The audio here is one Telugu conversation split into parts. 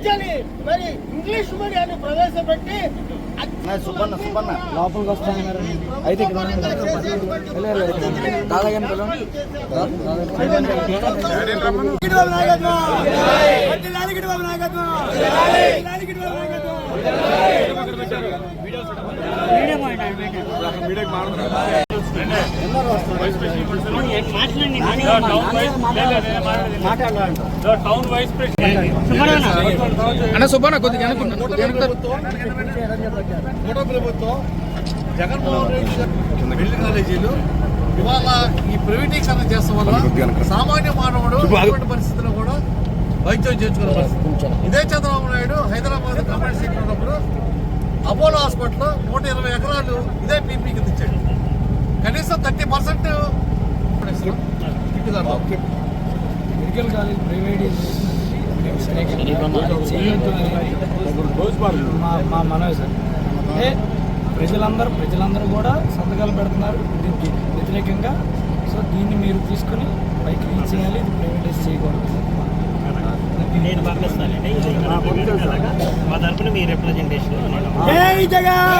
విద్యని మరి ఇంగ్లీష్ మీడియాన్ని ప్రవేశపెట్టి సుబ్బన్న సుబ్బన్న లోపలికి వస్తాను అయితే ఇక్కడ దాదాగా వైస్ ప్రెసిడెంట్ అన్న సుబ్బన్న కొద్దిగా ప్రభుత్వం జగన్మోహన్ రెడ్డి గారు కాలేజీలు ఇవాళ ఈ ప్రైవేటీకరణ చేస్తాం వల్ల సామాన్య మానవుడు ఎటువంటి పరిస్థితుల్లో కూడా వైద్యం చేర్చుకునే పరిస్థితి ఇదే చంద్రబాబు నాయుడు హైదరాబాద్ గవర్నమెంట్ సీట్ ఉన్నప్పుడు అపోలో హాస్పిటల్ నూట ఇరవై ఎకరాలు ఇదే పీపీ కింద ఇచ్చాడు. కనీసం థర్టీ పర్సెంట్ మెడికల్ కాలేజ్ మా మా మనవి సార్. అంటే ప్రజలందరూ ప్రజలందరూ కూడా సంతకాలు పెడుతున్నారు. దీనికి వ్యతిరేకంగా. సో దీన్ని మీరు తీసుకొని పైకి రీచ్ చేయాలి. ఇది ప్రైవేటైజ్ చేయకూడదు. నేను పంపిస్తానండి మా మీ రిప్రజెంటేషన్ గారు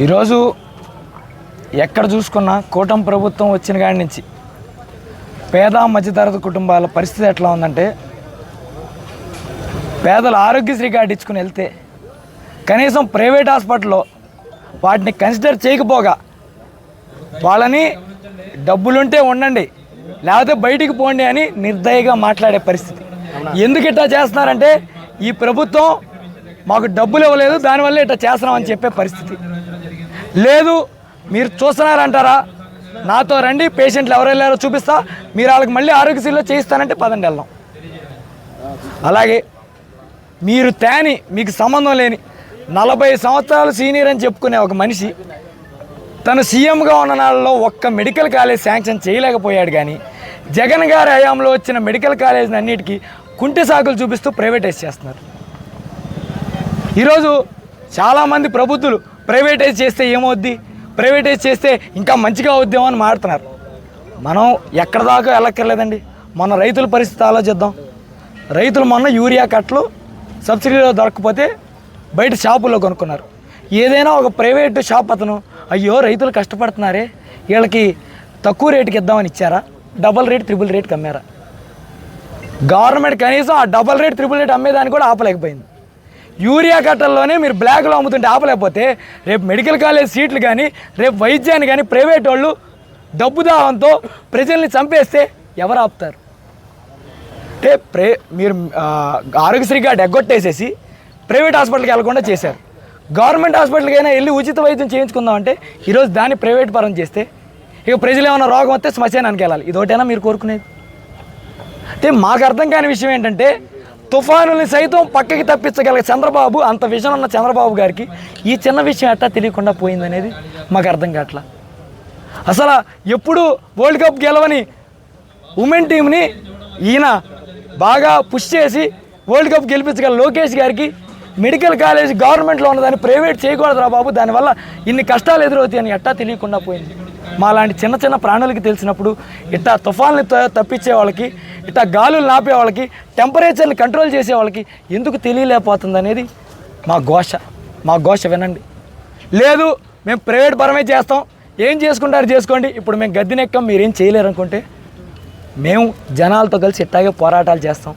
ఈరోజు ఎక్కడ చూసుకున్నా కూటమి ప్రభుత్వం వచ్చిన కాడి నుంచి పేద మధ్యతరగతి కుటుంబాల పరిస్థితి ఎట్లా ఉందంటే పేదలు ఆరోగ్యశ్రీ కార్డు ఇచ్చుకుని వెళ్తే కనీసం ప్రైవేట్ హాస్పిటల్లో వాటిని కన్సిడర్ చేయకపోగా వాళ్ళని డబ్బులుంటే ఉండండి లేకపోతే బయటికి పోండి అని నిర్దయగా మాట్లాడే పరిస్థితి. ఎందుకు ఇట్లా చేస్తున్నారంటే ఈ ప్రభుత్వం మాకు డబ్బులు ఇవ్వలేదు దానివల్ల ఇట్లా చేస్తున్నామని చెప్పే పరిస్థితి. లేదు మీరు చూస్తున్నారంటారా? నాతో రండి పేషెంట్లు ఎవరు వెళ్ళారో చూపిస్తా మీరు వాళ్ళకి మళ్ళీ ఆరోగ్యశ్రీలో చేయిస్తానంటే పదండి వెళ్దాం. అలాగే మీరు తేని మీకు సంబంధం లేని నలభై సంవత్సరాలు సీనియర్ అని చెప్పుకునే ఒక మనిషి తను సీఎంగా ఉన్న నాళ్ళలో ఒక్క మెడికల్ కాలేజ్ శాంక్షన్ చేయలేకపోయాడు కానీ జగన్ గారి హయాంలో వచ్చిన మెడికల్ కాలేజీని అన్నిటికీ కుంటి సాకులు చూపిస్తూ ప్రైవేటైజ్ చేస్తున్నారు. ఈరోజు చాలామంది ప్రభుత్వులు ప్రైవేటైజ్ చేస్తే ఏమవుద్ది? ప్రైవేటైజ్ చేస్తే ఇంకా మంచిగా అవుద్దేమో అని మాడుతున్నారు మనం ఎక్కడ దాకా వెళ్ళక్కర్లేదండి. మన రైతుల పరిస్థితి ఆలోచిద్దాం. రైతులు మొన్న యూరియా కట్టలు సబ్సిడీలో దొరకకపోతే బయట షాపుల్లో కొనుక్కున్నారు. ఏదైనా ఒక ప్రైవేట్ షాప్ అతను అయ్యో రైతులు కష్టపడుతున్నారే వీళ్ళకి తక్కువ రేటుకి ఇద్దామని ఇచ్చారా? డబల్ రేట్ త్రిబుల్ రేట్కి అమ్మారా గవర్నమెంట్ కనీసం ఆ డబల్ రేట్ త్రిబుల్ రేట్ అమ్మేదాన్ని కూడా ఆపలేకపోయింది. యూరియా కట్టల్లోనే మీరు బ్లాక్లో అమ్ముతుంటే ఆపలేకపోతే రేపు మెడికల్ కాలేజ్ సీట్లు కానీ రేపు వైద్యాన్ని కానీ ప్రైవేట్ వాళ్ళు డబ్బు దావంతో ప్రజల్ని చంపేస్తే ఎవరు ఆపుతారు? అంటే ప్రే మీరు ఆరోగ్యశ్రీ కార్డు ఎగ్గొట్టేసేసి ప్రైవేట్ హాస్పిటల్కి వెళ్ళకుండా చేశారు. గవర్నమెంట్ హాస్పిటల్కి అయినా వెళ్ళి ఉచిత వైద్యం చేయించుకుందామంటే ఈరోజు దాన్ని ప్రైవేట్ పరం చేస్తే ఇక ప్రజలు ఏమైనా రోగం వస్తే శ్మశానానికి వెళ్ళాలి. ఇదొకటైనా మీరు కోరుకునేది? అంటే మాకు అర్థం కాని విషయం ఏంటంటే తుఫానుల్ని సైతం పక్కకి తప్పించగల చంద్రబాబు అంత విజన్ ఉన్న చంద్రబాబు గారికి ఈ చిన్న విషయం ఎట్టా తెలియకుండా పోయిందనేది మాకు అర్థం కావట్లా. అసలు ఎప్పుడు వరల్డ్ కప్ గెలవని ఉమెన్ టీంని ఈయన బాగా పుష్ చేసి వరల్డ్ కప్ గెలిపించగల లోకేష్ గారికి మెడికల్ కాలేజ్ గవర్నమెంట్లో ఉన్నదాన్ని ప్రైవేట్ చేయకూడదురా బాబు. దానివల్ల ఇన్ని కష్టాలు ఎదురవుతాయని ఎట్టా తెలియకుండా పోయింది. మా లాంటి చిన్న చిన్న ప్రాణులకి తెలిసినప్పుడు ఇట్టా తుఫాన్లు తప్పించే వాళ్ళకి ఇట్టా గాలులు నాపే వాళ్ళకి టెంపరేచర్ని కంట్రోల్ చేసే వాళ్ళకి ఎందుకు తెలియలేకపోతుంది అనేది మా ఘోష. మా ఘోష వినండి. లేదు మేము ప్రైవేట్ పరమే చేస్తాం. ఏం చేసుకుంటారు చేసుకోండి. ఇప్పుడు మేము గద్దెనెక్కం మీరేం చేయలేరు అనుకుంటే మేము జనాలతో కలిసి ఇట్టాగే పోరాటాలు చేస్తాం.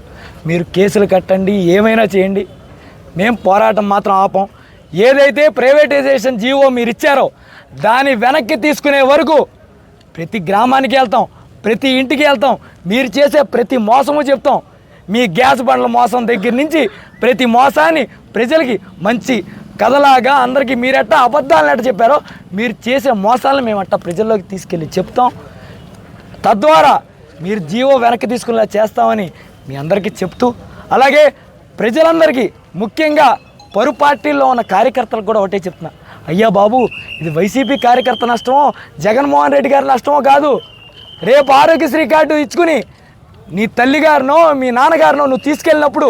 మీరు కేసులు కట్టండి ఏమైనా చేయండి. మేము పోరాటం మాత్రం ఆపం. ఏదైతే ప్రైవేటైజేషన్ జీవో మీరు ఇచ్చారో దాని వెనక్కి తీసుకునే వరకు ప్రతి గ్రామానికి వెళ్తాం ప్రతి ఇంటికి వెళ్తాం. మీరు చేసే ప్రతి మోసము చెప్తాం. మీ గ్యాస్ బండ్ల మోసం దగ్గర నుంచి ప్రతి మోసాన్ని ప్రజలకి మంచి కథలాగా అందరికీ మీరెట్టా అబద్ధాలను ఎట్ట చెప్పారో మీరు చేసే మోసాలను మేము అట్టా ప్రజల్లోకి తీసుకెళ్ళి చెప్తాం. తద్వారా మీరు జీవో వెనక్కి తీసుకునేలా చేస్తామని మీ అందరికీ చెప్తూ అలాగే ప్రజలందరికీ ముఖ్యంగా పరు పార్టీల్లో ఉన్న కార్యకర్తలకు కూడా ఒకటే చెప్తున్నా. అయ్యా బాబు ఇది వైసీపీ కార్యకర్త నష్టమో జగన్మోహన్ రెడ్డి గారి నష్టమో కాదు. రేపు ఆరోగ్యశ్రీ కార్డు ఇచ్చుకుని నీ తల్లిగారినో మీ నాన్నగారినో నువ్వు తీసుకెళ్ళినప్పుడు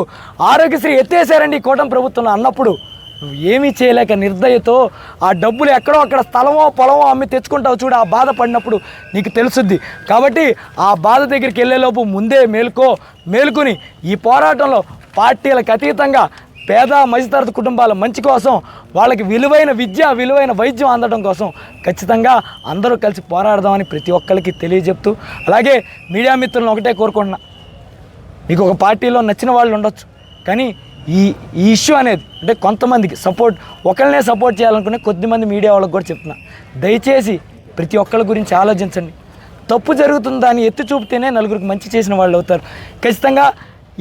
ఆరోగ్యశ్రీ ఎత్తేసారండి ఈ కూటమి ప్రభుత్వంలో అన్నప్పుడు. నువ్వు ఏమీ చేయలేక నిర్దయతో ఆ డబ్బులు ఎక్కడో అక్కడ స్థలమో పొలమో అమ్మి తెచ్చుకుంటావు చూడు ఆ బాధ పడినప్పుడు నీకు తెలుసుద్ది. కాబట్టి ఆ బాధ దగ్గరికి వెళ్ళేలోపు ముందే మేలుకో మేల్కొని ఈ పోరాటంలో పార్టీలకు అతీతంగా పేద మధ్యతరగతి కుటుంబాల మంచి కోసం వాళ్ళకి విలువైన విద్య విలువైన వైద్యం అందడం కోసం ఖచ్చితంగా అందరూ కలిసి పోరాడదామని ప్రతి ఒక్కరికి తెలియజెప్తూ అలాగే మీడియా మిత్రులను ఒకటే కోరుకుంటున్నా. మీకు ఒక పార్టీలో నచ్చిన వాళ్ళు ఉండొచ్చు. కానీ ఈ ఈ ఇష్యూ అనేది అంటే కొంతమందికి సపోర్ట్ ఒకరినే సపోర్ట్ చేయాలనుకునే కొద్దిమంది మీడియా వాళ్ళకి కూడా చెప్తున్నా. దయచేసి ప్రతి ఒక్కరి గురించి ఆలోచించండి. తప్పు జరుగుతుంది దాన్ని ఎత్తి చూపితేనే నలుగురికి మంచి చేసిన వాళ్ళు అవుతారు. ఖచ్చితంగా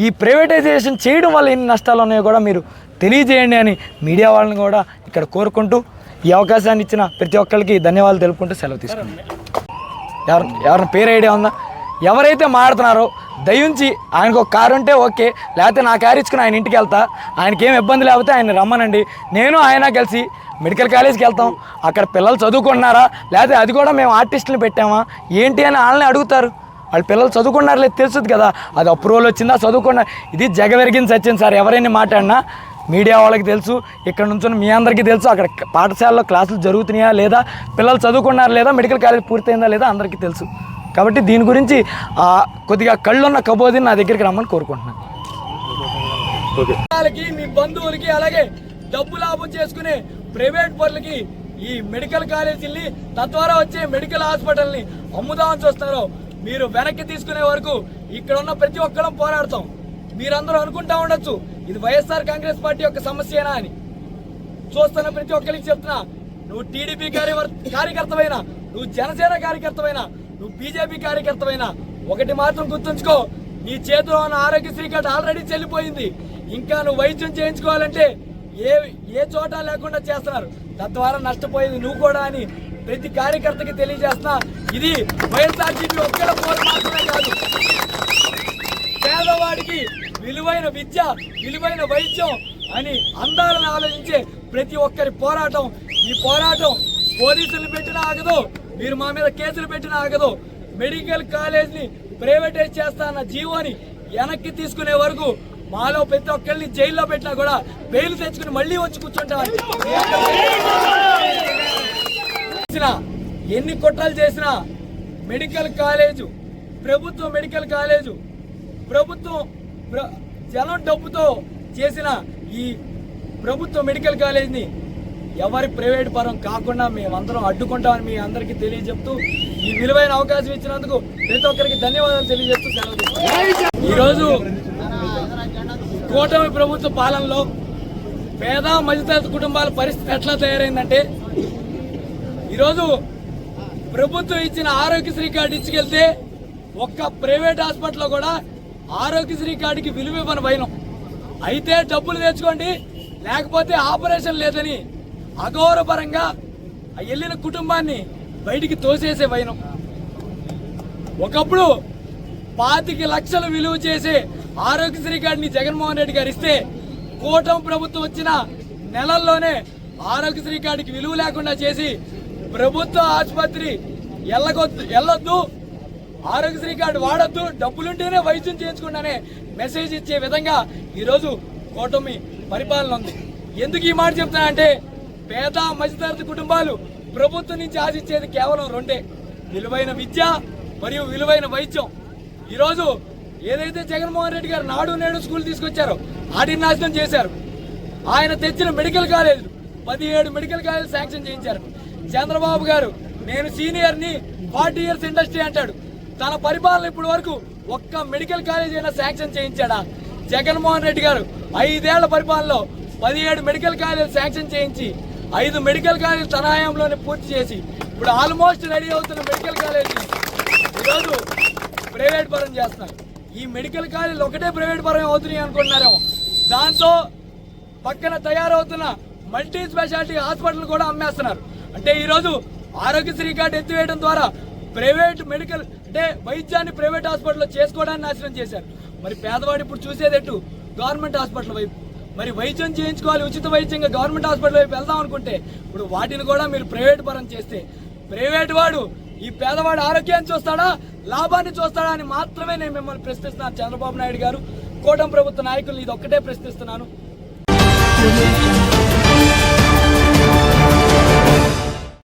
ఈ ప్రైవేటైజేషన్ చేయడం వల్ల ఎన్ని నష్టాలు ఉన్నాయో కూడా మీరు తెలియజేయండి అని మీడియా వాళ్ళని కూడా ఇక్కడ కోరుకుంటూ ఈ అవకాశాన్ని ఇచ్చిన ప్రతి ఒక్కరికి ధన్యవాదాలు తెలుపుకుంటూ సెలవు తీసుకుంటాం ఎవరు ఎవరిన పేరు ఐడియా ఉందా? ఎవరైతే మాడుతున్నారో దయించి ఆయనకు ఒక కారు ఉంటే ఓకే. లేకపోతే నా కారు ఇచ్చుకుని ఆయన ఇంటికి వెళ్తా. ఆయనకి ఏం ఇబ్బంది లేకపోతే ఆయన రమ్మనండి. నేను ఆయన కలిసి మెడికల్ కాలేజ్కి వెళ్తాం. అక్కడ పిల్లలు చదువుకుంటున్నారా? లేకపోతే అది కూడా మేము ఆర్టిస్టులు పెట్టామా? ఏంటి అని వాళ్ళని అడుగుతారు. వాళ్ళ పిల్లలు చదువుకున్నారు లేదు తెలుసుది కదా. అది అప్రూవల్ వచ్చిందా? చదువుకున్నారు ఇది జగవెరిగిన సత్యం సార్. ఎవరైనా మాట్లాడినా మీడియా వాళ్ళకి తెలుసు. ఇక్కడ నుంచి మీ అందరికీ తెలుసు. అక్కడ పాఠశాలలో క్లాసులు జరుగుతున్నాయా లేదా? పిల్లలు చదువుకున్నారా లేదా? మెడికల్ కాలేజ్ పూర్తయిందా లేదా? అందరికీ తెలుసు. కాబట్టి దీని గురించి కొద్దిగా కళ్ళున్న కబోదిని నా దగ్గరికి రమ్మని కోరుకుంటున్నాను. మీ బంధువులకి అలాగే డబ్బు లాభం చేసుకునే ప్రైవేట్ పనులకి ఈ మెడికల్ కాలేజీల్ని తద్వారా వచ్చే మెడికల్ హాస్పిటల్ని అమ్ముదామని చూస్తున్నారు. మీరు వెనక్కి తీసుకునే వరకు ఇక్కడ ఉన్న ప్రతి ఒక్కరం పోరాడతాం. మీరందరూ అనుకుంటా ఉండొచ్చు ఇది వైఎస్ఆర్ కాంగ్రెస్ పార్టీ యొక్క సమస్యేనా అని. చూస్తున్న ప్రతి ఒక్కరికి చెప్తున్నా నువ్వు టీడీపీ కార్యకర్తవైనా నువ్వు జనసేన కార్యకర్తవైనా నువ్వు బీజేపీ కార్యకర్తమైన ఒకటి మాత్రం గుర్తుంచుకో నీ చేతిలో ఉన్న ఆరోగ్యశ్రీ కార్డు ఆల్రెడీ చెల్లిపోయింది. ఇంకా నువ్వు వైద్యం చేయించుకోవాలంటే ఏ ఏ చోట లేకుండా చేస్తున్నారు. తద్వారా నష్టపోయేది నువ్వు కూడా అని ప్రతి కార్యకర్తకి తెలియజేస్తున్నా. ఇది వైఎస్ఆర్సీపీ ఒక్కడ పోరు మాత్రమే కాదు. పేదవాడికి విలువైన విద్య విలువైన వైద్యం అని అందాలను ఆలోచించే ప్రతి ఒక్కరి పోరాటం. ఈ పోరాటం పోలీసులు పెట్టినా ఆగదు. మీరు మా మీద కేసులు పెట్టినా ఆగదు. మెడికల్ కాలేజ్ని ప్రైవేటైజ్ చేస్తా అన్న జీవోని వెనక్కి తీసుకునే వరకు మాలో ప్రతి ఒక్కరిని జైల్లో పెట్టినా కూడా బెయిల్ తెచ్చుకుని మళ్ళీ వచ్చి కూర్చుంటారు. ఎన్ని కుట్రలు చేసినా మెడికల్ కాలేజు ప్రభుత్వ మెడికల్ కాలేజు ప్రభుత్వం ప్ర- జనం డబ్బుతో చేసిన ఈ ప్రభుత్వ మెడికల్ కాలేజ్ని ఎవరి ప్రైవేట్ పరం కాకుండా మేమందరం అడ్డుకుంటామని మీ అందరికీ తెలియజెప్తూ ఈ విలువైన అవకాశం ఇచ్చినందుకు ప్రతి ఒక్కరికి ధన్యవాదాలు తెలియజేస్తూ సెలవు ఈరోజు కూటమి ప్రభుత్వ పాలనలో పేద మధ్యతరగతి కుటుంబాల పరిస్థితి ఎట్లా తయారైందంటే ఈరోజు ప్రభుత్వం ఇచ్చిన ఆరోగ్యశ్రీ కార్డు ఇచ్చికెళ్తే ఒక్క ప్రైవేట్ హాస్పిటల్లో కూడా ఆరోగ్యశ్రీ కార్డుకి విలువ ఇవ్వని భయం. అయితే డబ్బులు తెచ్చుకోండి లేకపోతే ఆపరేషన్ లేదని అఘోరపరంగా ఆ వెళ్ళిన కుటుంబాన్ని బయటికి తోసేసే వైనం. ఒకప్పుడు పాతిక లక్షలు విలువ చేసే ఆరోగ్యశ్రీ కార్డుని జగన్మోహన్ రెడ్డి గారు ఇస్తే కూటమి ప్రభుత్వం వచ్చిన నెలల్లోనే ఆరోగ్యశ్రీ కార్డుకి విలువ లేకుండా చేసి ప్రభుత్వ ఆసుపత్రి ఎల్లకొద్దు వెళ్ళొద్దు ఆరోగ్యశ్రీ కార్డు వాడొద్దు డబ్బులుంటేనే వైద్యం చేయించుకుంటానే మెసేజ్ ఇచ్చే విధంగా ఈరోజు కూటమి పరిపాలన ఉంది. ఎందుకు ఈ మాట చెప్తానంటే పేద మధ్యతరగతి కుటుంబాలు ప్రభుత్వం నుంచి ఆశించేది కేవలం రెండే. విలువైన విద్య మరియు విలువైన వైద్యం. ఈరోజు ఏదైతే జగన్మోహన్ రెడ్డి గారు నాడు నేడు స్కూల్ తీసుకొచ్చారో ఆడిని నాశనం చేశారు. ఆయన తెచ్చిన మెడికల్ కాలేజ్ పదిహేడు మెడికల్ కాలేజ్ శాంక్షన్ చేయించారు. చంద్రబాబు గారు నేను సీనియర్ని ఫార్టీ ఇయర్స్ ఇండస్ట్రీ అంటాడు. తన పరిపాలన ఇప్పటి వరకు ఒక్క మెడికల్ కాలేజ్ అయినా శాంక్షన్ చేయించాడా? జగన్మోహన్ రెడ్డి గారు ఐదేళ్ళ పరిపాలనలో పదిహేడు మెడికల్ కాలేజ్ శాంక్షన్ చేయించి ఐదు మెడికల్ కాలేజ్ తన హయాంలోనే పూర్తి చేసి ఇప్పుడు ఆల్మోస్ట్ రెడీ అవుతున్న మెడికల్ కాలేజీ. ఈరోజు ప్రైవేట్ పరం చేస్తున్నారు. ఈ మెడికల్ కాలేజీలు ఒకటే ప్రైవేట్ పరం అవుతున్నాయి అనుకుంటున్నారేమో. దాంతో పక్కన తయారవుతున్న మల్టీ స్పెషాలిటీ హాస్పిటల్ కూడా అమ్మేస్తున్నారు. అంటే ఈరోజు ఆరోగ్యశ్రీ కార్డు ఎత్తివేయడం ద్వారా ప్రైవేట్ మెడికల్ అంటే వైద్యాన్ని ప్రైవేట్ హాస్పిటల్లో చేసుకోవడానికి నాశనం చేశారు. మరి పేదవాడు ఇప్పుడు చూసేది గవర్నమెంట్ హాస్పిటల్ వైపు. మరి వైద్యం చేయించుకోవాలి ఉచిత వైద్యంగా గవర్నమెంట్ హాస్పిటల్ వైపు వెళ్దాం అనుకుంటే ఇప్పుడు వాటిని కూడా మీరు ప్రైవేట్ పరం చేస్తే ప్రైవేట్ వాడు ఈ పేదవాడు ఆరోగ్యాన్ని చూస్తాడా లాభాన్ని చూస్తాడా అని మాత్రమే నేను మిమ్మల్ని ప్రశ్నిస్తున్నాను. చంద్రబాబు నాయుడు గారు కూటమి ప్రభుత్వ నాయకులు ఇది ఒక్కటే ప్రశ్నిస్తున్నాను.